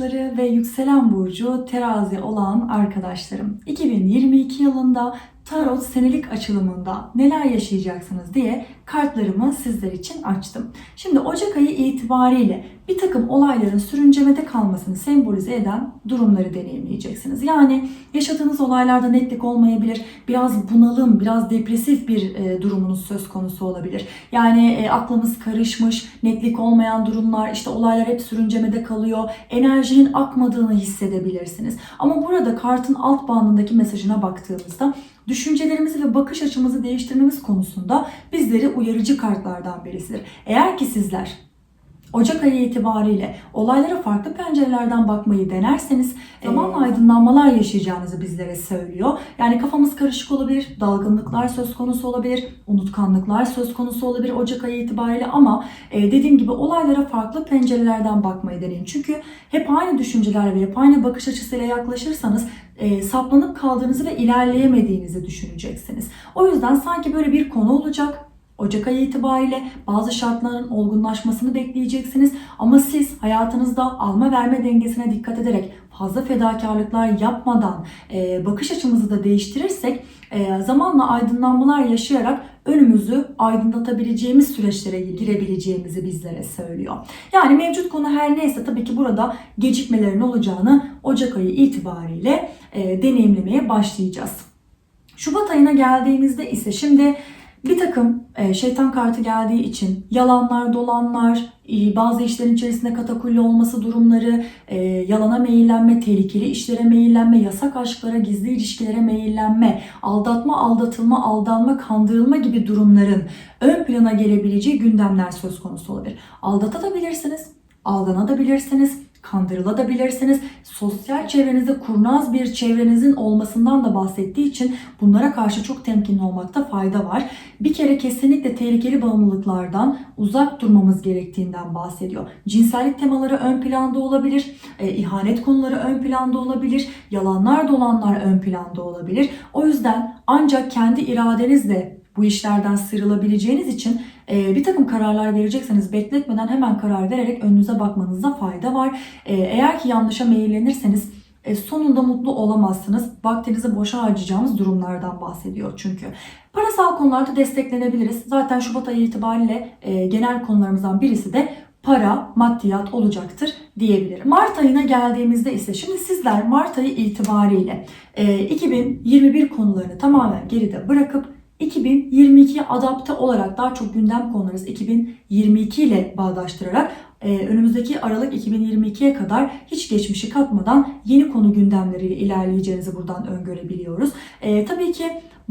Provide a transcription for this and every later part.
burçları ve yükselen burcu terazi olan arkadaşlarım. 2022 yılında Tarot senelik açılımında neler yaşayacaksınız diye kartlarımı sizler için açtım. Şimdi Ocak ayı itibariyle bir takım olayların sürüncemede kalmasını sembolize eden durumları deneyimleyeceksiniz. Yani yaşadığınız olaylarda netlik olmayabilir, biraz bunalım, biraz depresif bir e, durumunuz söz konusu olabilir. Yani e, aklınız karışmış, netlik olmayan durumlar, işte olaylar hep sürüncemede kalıyor, enerjinin akmadığını hissedebilirsiniz. Ama burada kartın alt bandındaki mesajına baktığımızda düşüncelerimizi ve bakış açımızı değiştirmemiz konusunda bizleri uyarıcı kartlardan birisidir. Eğer ki sizler Ocak ayı itibariyle olaylara farklı pencerelerden bakmayı denerseniz zamanla aydınlanmalar yaşayacağınızı bizlere söylüyor. Yani kafamız karışık olabilir, dalgınlıklar söz konusu olabilir, unutkanlıklar söz konusu olabilir Ocak ayı itibariyle ama e, dediğim gibi olaylara farklı pencerelerden bakmayı deneyin. Çünkü hep aynı düşünceler ve hep aynı bakış açısıyla yaklaşırsanız e, saplanıp kaldığınızı ve ilerleyemediğinizi düşüneceksiniz. O yüzden sanki böyle bir konu olacak. Ocak ayı itibariyle bazı şartların olgunlaşmasını bekleyeceksiniz. Ama siz hayatınızda alma verme dengesine dikkat ederek fazla fedakarlıklar yapmadan e, bakış açımızı da değiştirirsek e, zamanla aydınlanmalar yaşayarak önümüzü aydınlatabileceğimiz süreçlere girebileceğimizi bizlere söylüyor. Yani mevcut konu her neyse tabii ki burada gecikmelerin olacağını Ocak ayı itibariyle e, deneyimlemeye başlayacağız. Şubat ayına geldiğimizde ise şimdi bir takım e, şeytan kartı geldiği için yalanlar, dolanlar, e, bazı işlerin içerisinde katakulli olması durumları, e, yalana meyillenme, tehlikeli işlere meyillenme, yasak aşklara, gizli ilişkilere meyillenme, aldatma, aldatılma, aldanma, kandırılma gibi durumların ön plana gelebileceği gündemler söz konusu olabilir. Aldatabilirsiniz, aldanabilirsiniz, kandırılabilirsiniz. Sosyal çevrenizde kurnaz bir çevrenizin olmasından da bahsettiği için bunlara karşı çok temkinli olmakta fayda var. Bir kere kesinlikle tehlikeli bağımlılıklardan uzak durmamız gerektiğinden bahsediyor. Cinsellik temaları ön planda olabilir, e, ihanet konuları ön planda olabilir, yalanlar dolanlar ön planda olabilir. O yüzden ancak kendi iradenizle bu işlerden sıyrılabileceğiniz için e, bir takım kararlar verecekseniz bekletmeden hemen karar vererek önünüze bakmanızda fayda var. E, eğer ki yanlışa meyillenirseniz e, sonunda mutlu olamazsınız. Vaktinizi boşa harcayacağımız durumlardan bahsediyor çünkü. Parasal konularda desteklenebiliriz. Zaten Şubat ayı itibariyle e, genel konularımızdan birisi de para, maddiyat olacaktır diyebilirim. Mart ayına geldiğimizde ise şimdi sizler Mart ayı itibariyle e, 2021 konularını tamamen geride bırakıp 2022'ye adapte olarak daha çok gündem konularınız 2022 ile bağdaştırarak e, önümüzdeki Aralık 2022'ye kadar hiç geçmişi katmadan yeni konu gündemleriyle ilerleyeceğinizi buradan öngörebiliyoruz. E, tabii ki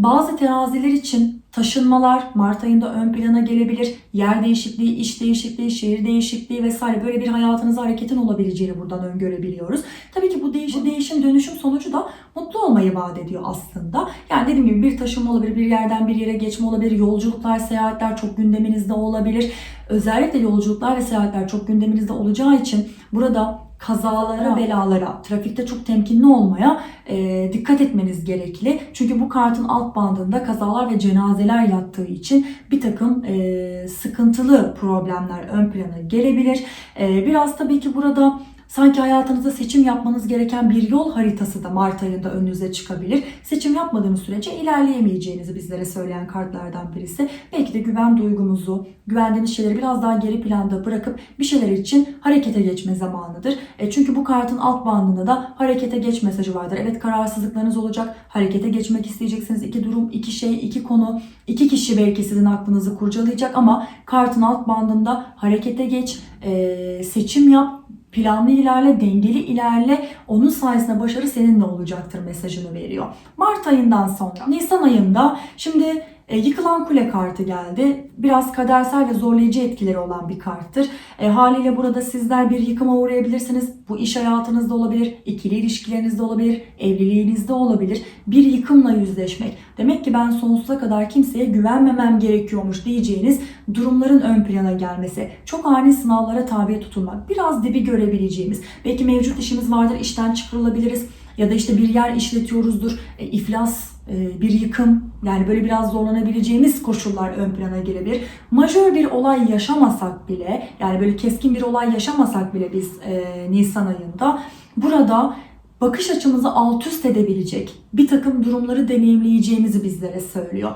bazı teraziler için taşınmalar Mart ayında ön plana gelebilir. Yer değişikliği, iş değişikliği, şehir değişikliği vesaire böyle bir hayatınızda hareketin olabileceğini buradan öngörebiliyoruz. Tabii ki bu değişim, değişim dönüşüm sonucu da mutlu olmayı vaat ediyor aslında. Yani dediğim gibi bir taşınma olabilir, bir yerden bir yere geçme olabilir, yolculuklar, seyahatler çok gündeminizde olabilir. Özellikle yolculuklar ve seyahatler çok gündeminizde olacağı için burada kazalara, belalara, trafikte çok temkinli olmaya e, dikkat etmeniz gerekli. Çünkü bu kartın alt bandında kazalar ve cenazeler yattığı için bir takım e, sıkıntılı problemler ön plana gelebilir. E, biraz tabii ki burada Sanki hayatınızda seçim yapmanız gereken bir yol haritası da Mart ayında önünüze çıkabilir. Seçim yapmadığınız sürece ilerleyemeyeceğinizi bizlere söyleyen kartlardan birisi. Belki de güven duygumuzu, güvendiğiniz şeyleri biraz daha geri planda bırakıp bir şeyler için harekete geçme zamanıdır. E çünkü bu kartın alt bandında da harekete geç mesajı vardır. Evet kararsızlıklarınız olacak. Harekete geçmek isteyeceksiniz. İki durum, iki şey, iki konu, iki kişi belki sizin aklınızı kurcalayacak ama kartın alt bandında harekete geç, e, seçim yap, planlı ilerle, dengeli ilerle. Onun sayesinde başarı seninle olacaktır mesajını veriyor. Mart ayından sonra, Nisan ayında şimdi e, yıkılan kule kartı geldi. Biraz kadersel ve zorlayıcı etkileri olan bir karttır. E, haliyle burada sizler bir yıkıma uğrayabilirsiniz. Bu iş hayatınızda olabilir, ikili ilişkilerinizde olabilir, evliliğinizde olabilir. Bir yıkımla yüzleşmek. Demek ki ben sonsuza kadar kimseye güvenmemem gerekiyormuş diyeceğiniz durumların ön plana gelmesi. Çok ani sınavlara tabi tutulmak. Biraz dibi görebileceğimiz. Belki mevcut işimiz vardır, işten çıkarılabiliriz. Ya da işte bir yer işletiyoruzdur, e, iflas bir yıkım yani böyle biraz zorlanabileceğimiz koşullar ön plana gelebilir. Majör bir olay yaşamasak bile yani böyle keskin bir olay yaşamasak bile biz e, Nisan ayında burada bakış açımızı alt üst edebilecek bir takım durumları deneyimleyeceğimizi bizlere söylüyor.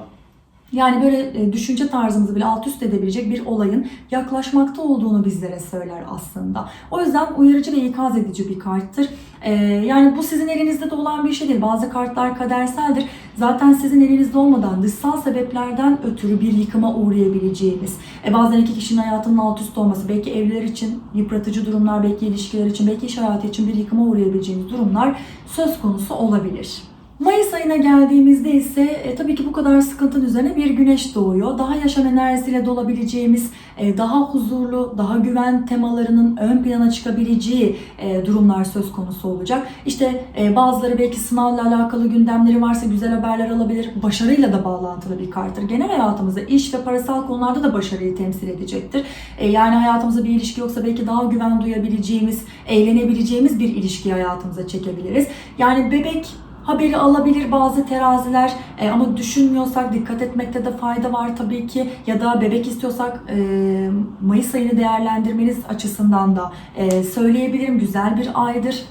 Yani böyle e, düşünce tarzımızı bile alt üst edebilecek bir olayın yaklaşmakta olduğunu bizlere söyler aslında. O yüzden uyarıcı ve ikaz edici bir karttır. Ee, yani bu sizin elinizde de olan bir şey değil. Bazı kartlar kaderseldir. Zaten sizin elinizde olmadan dışsal sebeplerden ötürü bir yıkıma uğrayabileceğiniz. E bazen iki kişinin hayatının alt üst olması, belki evliler için yıpratıcı durumlar, belki ilişkiler için, belki iş hayatı için bir yıkıma uğrayabileceğiniz durumlar söz konusu olabilir. Mayıs ayına geldiğimizde ise e, tabii ki bu kadar sıkıntının üzerine bir güneş doğuyor. Daha yaşam enerjisiyle dolabileceğimiz, e, daha huzurlu, daha güven temalarının ön plana çıkabileceği e, durumlar söz konusu olacak. İşte e, bazıları belki sınavla alakalı gündemleri varsa güzel haberler alabilir. Başarıyla da bağlantılı bir karttır. Genel hayatımızda iş ve parasal konularda da başarıyı temsil edecektir. E, yani hayatımızda bir ilişki yoksa belki daha güven duyabileceğimiz, eğlenebileceğimiz bir ilişki hayatımıza çekebiliriz. Yani bebek haberi alabilir bazı teraziler. E, ama düşünmüyorsak dikkat etmekte de fayda var tabii ki. Ya da bebek istiyorsak e, Mayıs ayını değerlendirmeniz açısından da e, söyleyebilirim. Güzel bir aydır.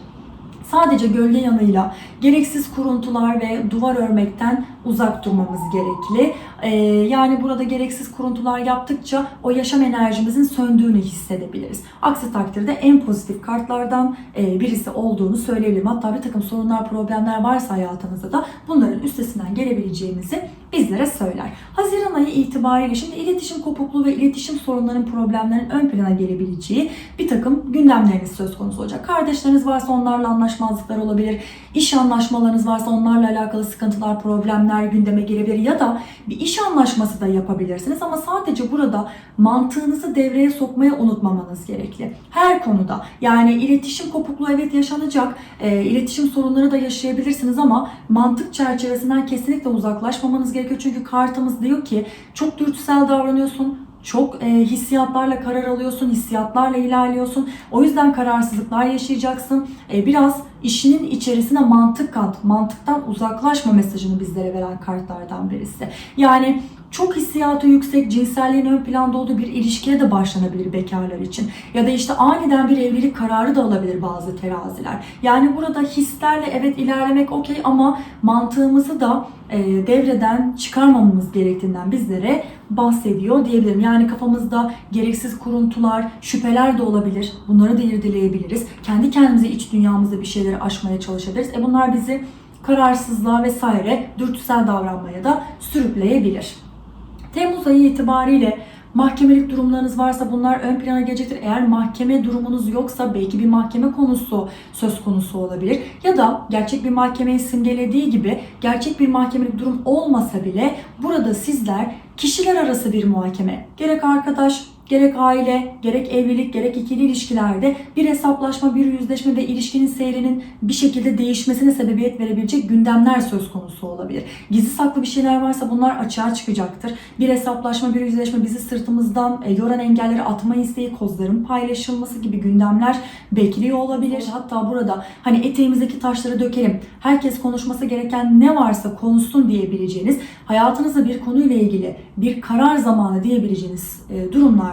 Sadece gölge yanıyla gereksiz kuruntular ve duvar örmekten uzak durmamız gerekli. Ee, yani burada gereksiz kuruntular yaptıkça o yaşam enerjimizin söndüğünü hissedebiliriz. Aksi takdirde en pozitif kartlardan e, birisi olduğunu söyleyebilirim. Hatta bir takım sorunlar, problemler varsa hayatınızda da bunların üstesinden gelebileceğimizi bizlere söyler. Haziran ayı itibariyle şimdi iletişim kopukluğu ve iletişim sorunlarının, problemlerin ön plana gelebileceği bir takım gündemleriniz söz konusu olacak. Kardeşleriniz varsa onlarla anlaşmazlıklar olabilir. İş anlaşmalarınız varsa onlarla alakalı sıkıntılar, problemler gündeme gelebilir ya da bir iş anlaşması da yapabilirsiniz ama sadece burada mantığınızı devreye sokmaya unutmamanız gerekli. Her konuda yani iletişim kopukluğu evet yaşanacak, e, iletişim sorunları da yaşayabilirsiniz ama mantık çerçevesinden kesinlikle uzaklaşmamanız gerekiyor. Çünkü kartımız diyor ki çok dürtüsel davranıyorsun, çok e, hissiyatlarla karar alıyorsun, hissiyatlarla ilerliyorsun. O yüzden kararsızlıklar yaşayacaksın. E, biraz işinin içerisine mantık kat, mantıktan uzaklaşma mesajını bizlere veren kartlardan birisi. Yani çok hissiyatı yüksek, cinselliğin ön planda olduğu bir ilişkiye de başlanabilir bekarlar için. Ya da işte aniden bir evlilik kararı da alabilir bazı teraziler. Yani burada hislerle evet ilerlemek okey ama mantığımızı da e, devreden çıkarmamamız gerektiğinden bizlere bahsediyor diyebilirim. Yani kafamızda gereksiz kuruntular, şüpheler de olabilir. Bunları da irdeleyebiliriz. Kendi kendimize iç dünyamızda bir şeyleri aşmaya çalışabiliriz. E bunlar bizi kararsızlığa vesaire dürtüsel davranmaya da sürükleyebilir. Temmuz ayı itibariyle mahkemelik durumlarınız varsa bunlar ön plana gelecektir. Eğer mahkeme durumunuz yoksa belki bir mahkeme konusu söz konusu olabilir. Ya da gerçek bir mahkemeyi simgelediği gibi gerçek bir mahkemelik durum olmasa bile burada sizler kişiler arası bir muhakeme, gerek arkadaş, gerek aile, gerek evlilik, gerek ikili ilişkilerde bir hesaplaşma, bir yüzleşme ve ilişkinin seyrinin bir şekilde değişmesine sebebiyet verebilecek gündemler söz konusu olabilir. Gizli saklı bir şeyler varsa bunlar açığa çıkacaktır. Bir hesaplaşma, bir yüzleşme, bizi sırtımızdan e, yoran engelleri atma isteği, kozların paylaşılması gibi gündemler bekliyor olabilir. Hatta burada hani eteğimizdeki taşları dökelim, herkes konuşması gereken ne varsa konuşsun diyebileceğiniz, hayatınızda bir konuyla ilgili bir karar zamanı diyebileceğiniz e,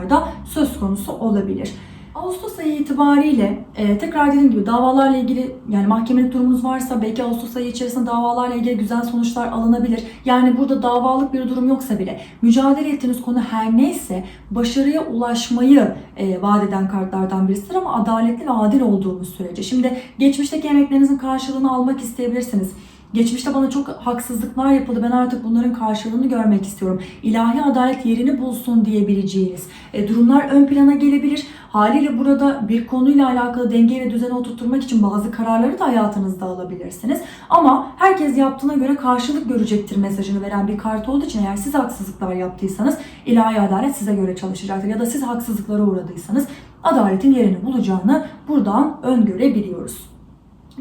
durumlar da söz konusu olabilir. Ağustos ayı itibariyle e, tekrar dediğim gibi davalarla ilgili yani mahkemelik durumunuz varsa belki Ağustos ayı içerisinde davalarla ilgili güzel sonuçlar alınabilir. Yani burada davalık bir durum yoksa bile mücadele ettiğiniz konu her neyse başarıya ulaşmayı e, vaat eden kartlardan birisidir ama adaletli ve adil olduğumuz sürece. Şimdi geçmişteki emeklerinizin karşılığını almak isteyebilirsiniz. Geçmişte bana çok haksızlıklar yapıldı. Ben artık bunların karşılığını görmek istiyorum. İlahi adalet yerini bulsun diyebileceğiniz e, durumlar ön plana gelebilir. Haliyle burada bir konuyla alakalı denge ve düzeni oturtmak için bazı kararları da hayatınızda alabilirsiniz. Ama herkes yaptığına göre karşılık görecektir mesajını veren bir kart olduğu için eğer siz haksızlıklar yaptıysanız ilahi adalet size göre çalışacaktır. Ya da siz haksızlıklara uğradıysanız adaletin yerini bulacağını buradan öngörebiliyoruz.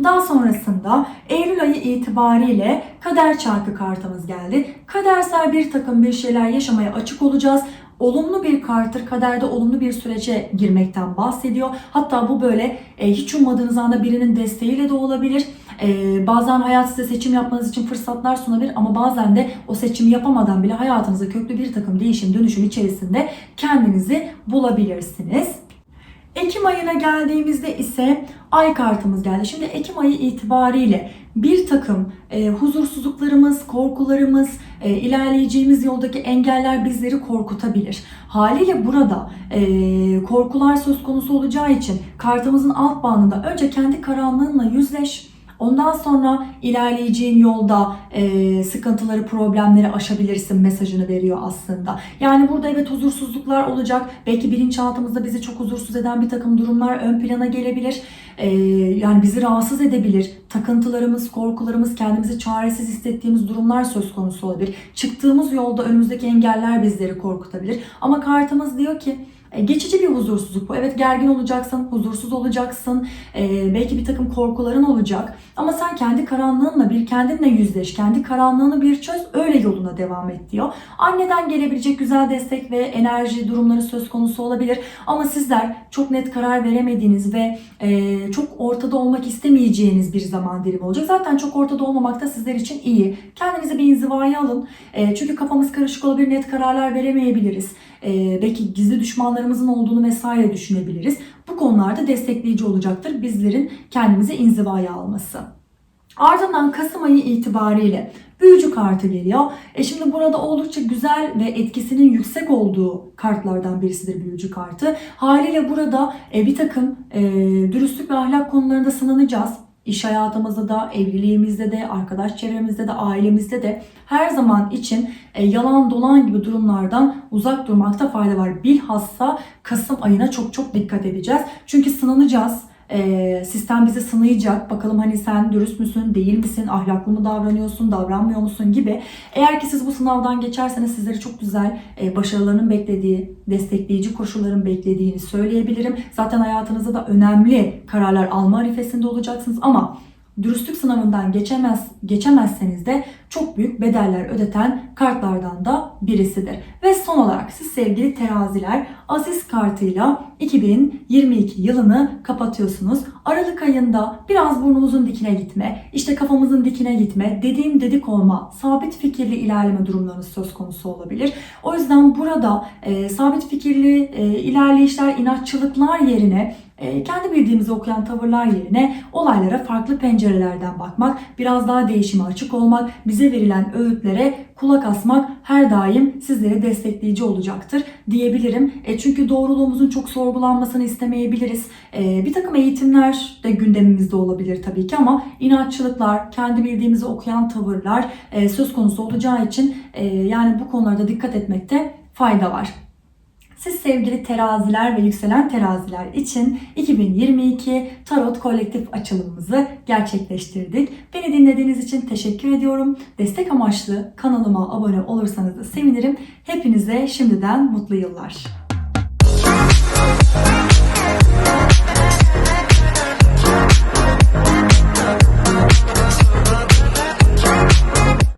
Daha sonrasında Eylül ayı itibariyle kader çarkı kartımız geldi. Kadersel bir takım bir şeyler yaşamaya açık olacağız. Olumlu bir karttır. Kaderde olumlu bir sürece girmekten bahsediyor. Hatta bu böyle e, hiç ummadığınız anda birinin desteğiyle de olabilir. Ee, bazen hayat size seçim yapmanız için fırsatlar sunabilir ama bazen de o seçimi yapamadan bile hayatınızda köklü bir takım değişim dönüşüm içerisinde kendinizi bulabilirsiniz. Ekim ayına geldiğimizde ise ay kartımız geldi. Şimdi Ekim ayı itibariyle bir takım e, huzursuzluklarımız, korkularımız, e, ilerleyeceğimiz yoldaki engeller bizleri korkutabilir. Haliyle burada e, korkular söz konusu olacağı için kartımızın alt bandında önce kendi karanlığınla yüzleş. Ondan sonra ilerleyeceğin yolda e, sıkıntıları, problemleri aşabilirsin mesajını veriyor aslında. Yani burada evet huzursuzluklar olacak. Belki bilinçaltımızda bizi çok huzursuz eden bir takım durumlar ön plana gelebilir. E, yani bizi rahatsız edebilir. Takıntılarımız, korkularımız, kendimizi çaresiz hissettiğimiz durumlar söz konusu olabilir. Çıktığımız yolda önümüzdeki engeller bizleri korkutabilir. Ama kartımız diyor ki Geçici bir huzursuzluk bu. Evet gergin olacaksın, huzursuz olacaksın. Ee, belki bir takım korkuların olacak. Ama sen kendi karanlığınla bir kendinle yüzleş. Kendi karanlığını bir çöz. Öyle yoluna devam et diyor. Anneden gelebilecek güzel destek ve enerji durumları söz konusu olabilir. Ama sizler çok net karar veremediğiniz ve e, çok ortada olmak istemeyeceğiniz bir zaman dilimi olacak. Zaten çok ortada olmamak da sizler için iyi. Kendinize bir inzivaya alın. E, çünkü kafamız karışık olabilir, net kararlar veremeyebiliriz. E, belki gizli düşmanlarımızın olduğunu vesaire düşünebiliriz. Bu konularda destekleyici olacaktır bizlerin kendimize inzivaya alması. Ardından Kasım ayı itibariyle büyücü kartı geliyor. E şimdi burada oldukça güzel ve etkisinin yüksek olduğu kartlardan birisidir büyücü kartı. Haliyle burada e, bir takım e, dürüstlük ve ahlak konularında sınanacağız. İş hayatımızda da, evliliğimizde de, arkadaş çevremizde de, ailemizde de her zaman için e, yalan dolan gibi durumlardan uzak durmakta fayda var. Bilhassa Kasım ayına çok çok dikkat edeceğiz. Çünkü sınanacağız. E, sistem bizi sınayacak. Bakalım hani sen dürüst müsün, değil misin, ahlaklı mı davranıyorsun, davranmıyor musun gibi. Eğer ki siz bu sınavdan geçerseniz sizleri çok güzel e, başarılarının beklediği, destekleyici koşulların beklediğini söyleyebilirim. Zaten hayatınızda da önemli kararlar alma arifesinde olacaksınız ama dürüstlük sınavından geçemez geçemezseniz de çok büyük bedeller ödeten kartlardan da birisidir. Ve son olarak siz sevgili teraziler Aziz kartıyla 2022 yılını kapatıyorsunuz. Aralık ayında biraz burnumuzun dikine gitme, işte kafamızın dikine gitme, dediğim dedik olma, sabit fikirli ilerleme durumlarınız söz konusu olabilir. O yüzden burada e, sabit fikirli e, ilerleyişler, inatçılıklar yerine kendi bildiğimizi okuyan tavırlar yerine olaylara farklı pencerelerden bakmak, biraz daha değişime açık olmak, bize verilen öğütlere kulak asmak her daim sizlere destekleyici olacaktır diyebilirim. E, çünkü doğruluğumuzun çok sorgulanmasını istemeyebiliriz. E, bir takım eğitimler de gündemimizde olabilir tabii ki ama inatçılıklar, kendi bildiğimizi okuyan tavırlar e, söz konusu olacağı için e, yani bu konularda dikkat etmekte fayda var. Siz sevgili teraziler ve yükselen teraziler için 2022 Tarot kolektif açılımımızı gerçekleştirdik. Beni dinlediğiniz için teşekkür ediyorum. Destek amaçlı kanalıma abone olursanız da sevinirim. Hepinize şimdiden mutlu yıllar.